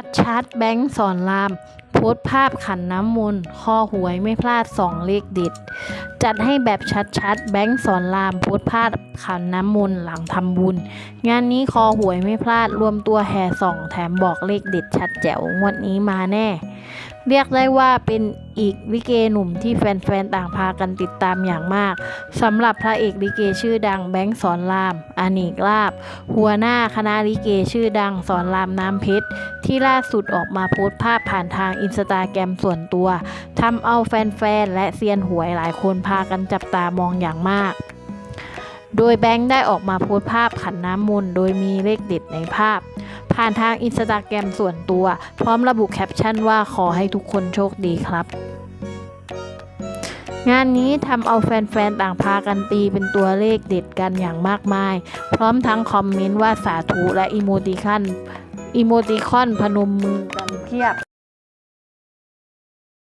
ชัดชัดแบงค์สอนราม โพสภาพขันน้ำมนต์คอหวยไม่พลาดสองเลขเด็ด จัดให้แบบชัดชัดแบงค์สอนราม โพสภาพขันน้ำมนต์หลังทำบุญ งานนี้คอหวยไม่พลาดรวมตัวแห่ส่อง แถมบอกเลขเด็ดชัดแจ๋วงวดนี้มาแน่ เรียกได้ว่าเป็น อีกลิเกหนุ่มที่แฟนๆต่างพากันติดตามอย่างมากสำหรับพระเอกลิเกชื่อดังแบงค์สอนรามอเนกลาบ หัวหน้าคณะลิเกชื่อดังสอนรามน้ำเพชรที่ล่าสุดออกมาโพสต์ภาพผ่านทางอินสตาแกรมส่วนตัวทำเอาแฟนๆและเซียนหวยหลายคนพากันจับตามองอย่างมากโดยแบงค์ได้ออกมาโพสต์ภาพขันน้ำมนต์โดยมีเลขเด็ดในภาพ ผ่านทางอินสตาแกรมส่วนตัว พร้อมระบุแคปชั่นว่าขอให้ทุกคนโชคดีครับ งานนี้ทำเอาแฟนๆ ต่างพากันตีเป็นตัวเลขเด็ดกันอย่างมากมาย พร้อมทั้งคอมเมนต์ว่าสาธุและอีโมติคอนอีโมติคอนพนมมือกันเพียบ